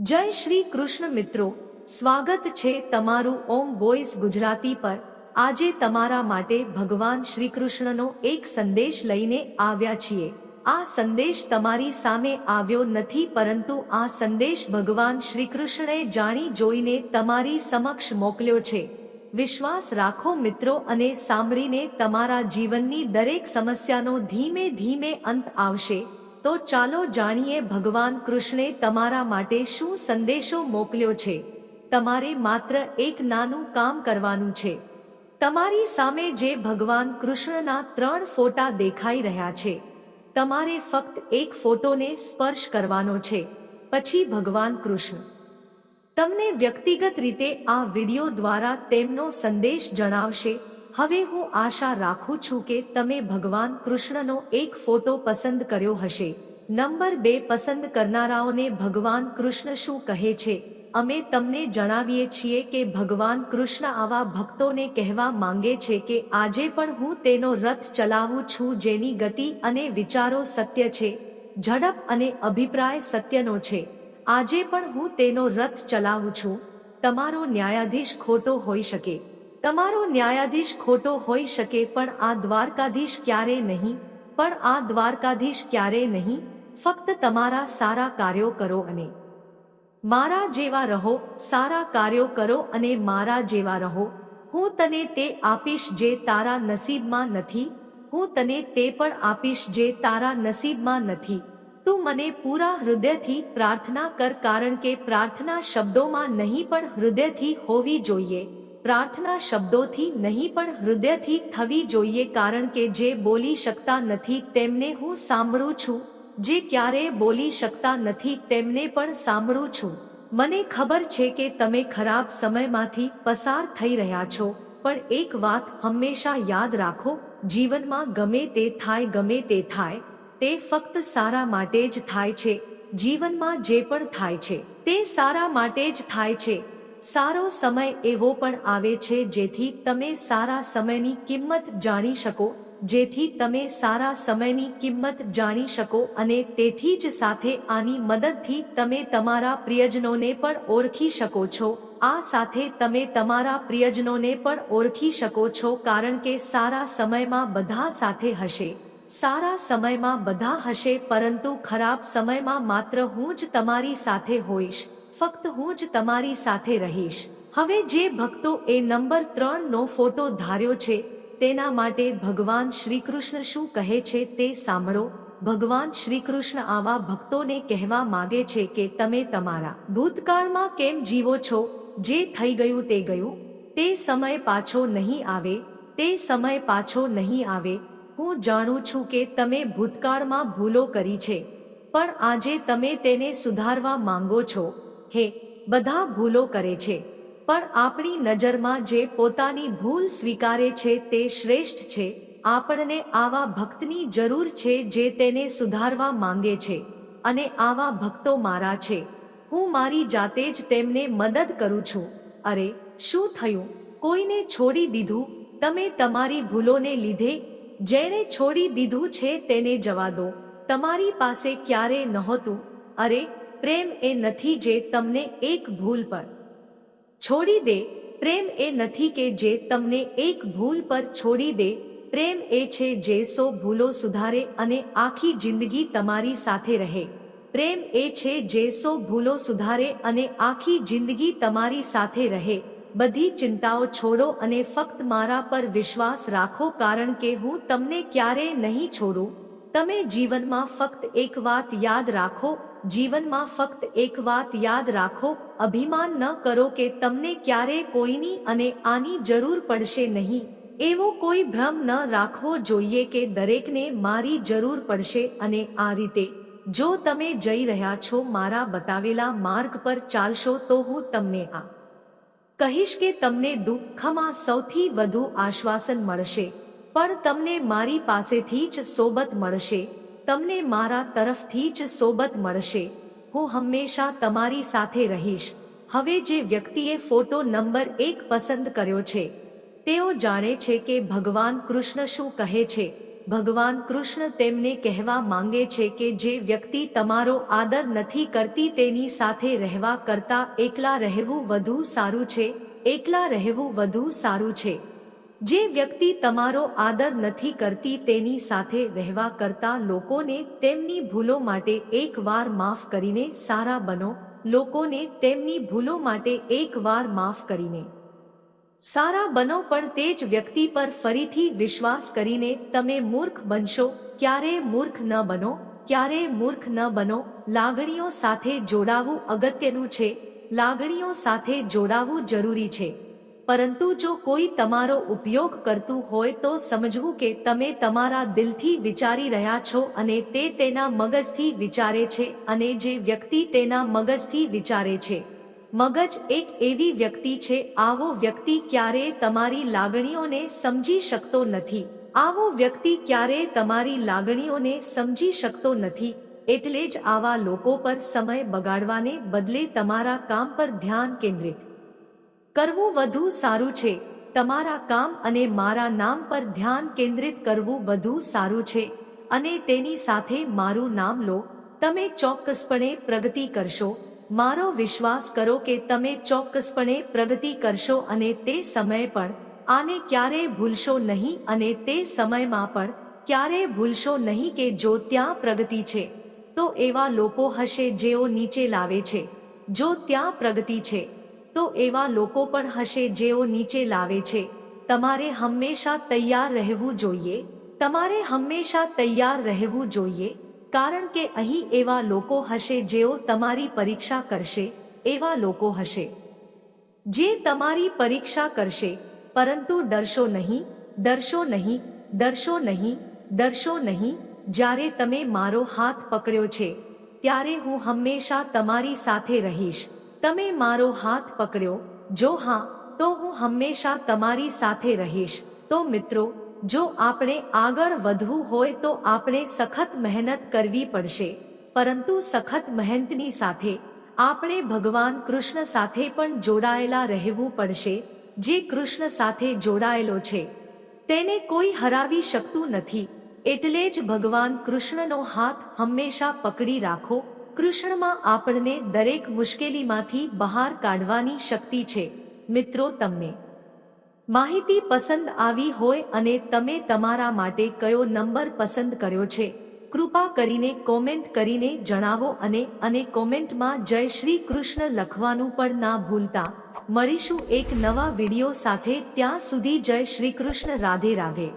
જય શ્રી કૃષ્ણ મિત્રો, સ્વાગત છે તમારું ઓમ વોઇસ ગુજરાતી પર. આજે તમારા માટે ભગવાન શ્રી કૃષ્ણનો એક સંદેશ લઈને આવ્યા છીએ. આ સંદેશ તમારી સામે આવ્યો નથી પરંતુ આ સંદેશ ભગવાન શ્રી કૃષ્ણએ જાણી જોઈને તમારી સમક્ષ મોકલ્યો છે. વિશ્વાસ રાખો મિત્રો અને સાંભળીને તમારા જીવનની દરેક સમસ્યાનો ધીમે ધીમે અંત આવશે. તો ચાલો જાણીએ ભગવાન કૃષ્ણે તમારા માટે શું સંદેશો મોકલ્યો છે. તમારે માત્ર એક નાનું કામ કરવાનું છે. તમારી સામે જે ભગવાન કૃષ્ણના ત્રણ ફોટા દેખાઈ રહ્યા છે. તમારે ફક્ત એક ફોટોને સ્પર્શ કરવાનો છે. પછી ભગવાન કૃષ્ણ. તમને વ્યક્તિગત રીતે આ વિડિયો દ્વારા તેમનો સંદેશ જણાવશે. હવે હું આશા રાખું છું કે તમે ભગવાન કૃષ્ણનો એક ફોટો પસંદ કર્યો હશે. નંબર બે, પસંદ કરનારાઓને ભગવાન કૃષ્ણ શું કહે છે? અમે તમને જણાવીએ છીએ કે ભગવાન કૃષ્ણ આવા ભક્તોને કહેવા માંગે છે કે આજે પણ હું તેનો રથ ચલાવું છું જેની ગતિ અને વિચારો સત્ય છે, ઝડપ અને અભિપ્રાય સત્યનો છે. આજે પણ હું તેનો રથ ચલાવું છું. તમારો ન્યાયાધીશ ખોટો હોઈ શકે. તમારો ન્યાયાધીશ ખોટો હોઈ શકે પણ આ દ્વારકાધીશ ક્યારે નહીં, પણ આ દ્વારકાધીશ ક્યારે નહીં, ફક્ત તમારા સારા કાર્યો કરો અને મારા જેવા રહો, સારા કાર્યો કરો અને મારા જેવા રહો. હું તને તે આપીશ જે તારા નસીબમાં નથી, હું તને તે પણ આપીશ જે તારા નસીબમાં નથી. તું મને પૂરા હૃદયથી પ્રાર્થના કર કારણ કે પ્રાર્થના શબ્દોમાં નહીં પણ હૃદયથી હોવી જોઈએ. પ્રાર્થના શબ્દોથી નહીં પણ હૃદયથી થવી જોઈએ કારણ કે જે બોલી શકતા નથી તેમને હું સાંભળું છું. જે ક્યારેય બોલી શકતા નથી તેમને પણ સાંભળું છું. મને ખબર છે કે તમે ખરાબ સમયમાંથી પસાર થઈ રહ્યા છો, પણ એક વાત હંમેશા યાદ રાખો, જીવનમાં ગમે તે થાય ગમે તે થાય, તે ફક્ત સારા માટે જ થાય છે. જીવનમાં જે પણ થાય છે, તે સારા માટે જ થાય છે. સારો સમય એવો પણ આવે છે જેથી તમે સારા સમયની કિંમત જાણી શકો, જેથી તમે સારા સમયની કિંમત જાણી શકો અને તેથી જ સાથે આની મદદથી તમે તમારા પ્રિયજનોને પણ ઓળખી શકો છો. આ સાથે તમે તમારા પ્રિયજનોને પણ ઓળખી શકો છો કારણ કે સારા સમયમાં બધા સાથે હશે. સારા સમયમાં બધા હશે પરંતુ ખરાબ સમયમાં માત્ર હું જ તમારી સાથે હોઈશ. ફક્ત હું જ તમારી સાથે રહીશ. હવે જે ભક્તો એ નંબર ત્રણ નો ફોટો ધાર્યો છે, તેના માટે ભગવાન શ્રી કૃષ્ણ શું કહે છે તે સાંભળો. ભગવાન શ્રી કૃષ્ણ આવા ભક્તોને કહેવા માગે છે કે તમે તમારા ભૂતકાળમાં કેમ જીવો છો, જે થઈ ગયું તે ગયું. તે સમય પાછો નહીં આવે, તે સમય પાછો નહીં આવે. હું જાણું છું કે તમે ભૂતકાળમાં ભૂલો કરી છે, પણ આજે તમે તેને સુધારવા માંગો છો. હે, બધા ભૂલો કરે છે. પણ આપણી નજરમાં જે પોતાની ભૂલ સ્વીકારે છે તે શ્રેષ્ઠ છે. આપણને આવા ભક્તની જરૂર છે જે તેને સુધારવા માંગે છે. અને આવા ભક્તો મારા છે. હું મારી જાતે જ તેમને મદદ કરું છું. અરે, શું થયું? કોઈને છોડી દીધું? તમે તમારી ભૂલોને લીધે? જેણે છોડી દીધું છે તેને જવા દો. તમારી પાસે ક્યારે નહોતું? અરે પ્રેમ એ નથી જે તમને એક ભૂલ પર. છોડી દે, પ્રેમ એ નથી કે જે તમને એક ભૂલ પર છોડી દે. પ્રેમ એ છે જે સો ભૂલો સુધારે અને આખી જિંદગી તમારી સાથે રહે. પ્રેમ એ છે જે સો ભૂલો સુધારે અને આખી જિંદગી તમારી સાથે રહે. બધી ચિંતાઓ છોડો અને ફક્ત મારા પર વિશ્વાસ રાખો કારણ કે હું તમને ક્યારેય નહીં છોડું. તમે જીવનમાં ફક્ત એક વાત યાદ રાખો જીવનમાં ફક્ત એક વાત યાદ રાખો, અભિમાન ન કરો કે તમને ક્યારે કોઈની અને આની જરૂર પડશે નહીં. એવો કોઈ ભ્રમ ન રાખવો જોઈએ કે દરેકને મારી જરૂર પડશે અને આ રીતે. જો તમે જઈ રહ્યા છો મારા બતાવેલા માર્ગ પર ચાલશો તો હું તમને આ કહીશ કે તમને દુઃખમાં સૌથી વધુ આશ્વાસન મળશે. પણ તમને મારી પાસેથી જ સોબત મળશે. તમને મારા તરફથી જ સોબત મળશે. હું હંમેશા તમારી સાથે રહીશ. હવે જે વ્યક્તિએ ફોટો નંબર એક પસંદ કર્યો છે, તેઓ જાણે છે કે ભગવાન કૃષ્ણ શું કહે છે. ભગવાન કૃષ્ણ તેમને કહેવા માંગે છે કે જે વ્યક્તિ તમારો આદર નથી કરતી તેની સાથે રહેવા કરતા એકલા રહેવું વધુ સારું છે, એકલા રહેવું વધુ સારું છે. જે વ્યક્તિ તમારો આદર નથી કરતી તેની સાથે રહેવા કરતા લોકોને તેમની ભૂલો માટે એકવાર માફ કરીને સારા બનો. લોકોને તેમની ભૂલો માટે એકવાર માફ કરીને. સારા બનો પણ તે જ વ્યક્તિ પર ફરીથી વિશ્વાસ કરીને તમે મૂર્ખ બનશો. ક્યારે મૂર્ખ ન બનો, ક્યારે મૂર્ખ ન બનો. લાગણીઓ સાથે જોડાવું અગત્યનું છે. લાગણીઓ સાથે જોડાવું જરૂરી છે. પરંતુ જો કોઈ તમારો ઉપયોગ કરતું હોય તો સમજવું કે તમે તમારા દિલથી વિચારી રહ્યા છો અને તે તેના મગજથી વિચારે છે અને જે વ્યક્તિ તેના મગજથી વિચારે છે. મગજ એક એવી વ્યક્તિ છે, આવો વ્યક્તિ ક્યારેય તમારી લાગણીઓને સમજી શકતો નથી. આવો વ્યક્તિ ક્યારેય તમારી લાગણીઓને સમજી શકતો નથી. એટલે જ આવા લોકો પર સમય બગાડવાને બદલે તમારા કામ પર ધ્યાન કેન્દ્રિત. કરવું વધુ સારું છે. તમારા કામ અને મારા નામ પર ધ્યાન કેન્દ્રિત કરવું વધુ સારું છે. અને તેની સાથે મારું નામ લો. તમે ચોક્કસપણે પ્રગતિ કરશો. મારો વિશ્વાસ કરો કે તમે ચોક્કસપણે પ્રગતિ કરશો અને તે સમય પણ આને ક્યારેય ભૂલશો નહીં અને તે સમયમાં પણ ક્યારેય ભૂલશો નહીં કે જો ત્યાં પ્રગતિ છે. તો એવા લોકો હશે જેઓ નીચે લાવે છે. જો ત્યાં પ્રગતિ છે. તો એવા લોકો પણ હશે જેઓ નીચે લાવે છે. તમારે હંમેશા તૈયાર રહેવું જોઈએ. તમારે હંમેશા તૈયાર રહેવું જોઈએ. કારણ કે અહીં એવા લોકો હશે જેઓ તમારી પરીક્ષા કરશે. એવા લોકો હશે. જે તમારી પરીક્ષા કરશે. પરંતુ ડરશો નહીં ડરશો નહીં ડરશો નહીં ડરશો નહીં. જ્યારે તમે મારો હાથ પકડ્યો છે. ત્યારે હું હંમેશા તમારી સાથે રહીશ. તમે મારો હાથ પકડ્યો, જો હા, તો હું હંમેશા તમારી સાથે રહીશ. તો મિત્રો, જો આપણે આગળ વધવું હોય તો આપણે સખત મહેનત કરવી પડશે. પરંતુ સખત મહેનતની સાથે, આપણે ભગવાન કૃષ્ણ સાથે પણ જોડાયેલા રહેવું પડશે. જે કૃષ્ણ સાથે જોડાયેલો છે, તેને કોઈ હરાવી શકતું નથી. એટલે જ ભગવાન કૃષ્ણનો હાથ હંમેશા પકડી રાખો. કૃષ્ણમાં આપણને દરેક મુશ્કેલીમાંથી બહાર કાઢવાની શક્તિ છે. મિત્રો, તમને માહિતી પસંદ આવી હોય અને તમે તમારા માટે કયો નંબર પસંદ કર્યો છે, કૃપા કરીને કોમેન્ટ કરીને જણાવો અને અને કોમેન્ટમાં જય શ્રી કૃષ્ણ લખવાનું પણ ના ભૂલતા. મળીશું એક નવા વીડિયો સાથે, ત્યાં સુધી જય શ્રી કૃષ્ણ, રાધે રાધે.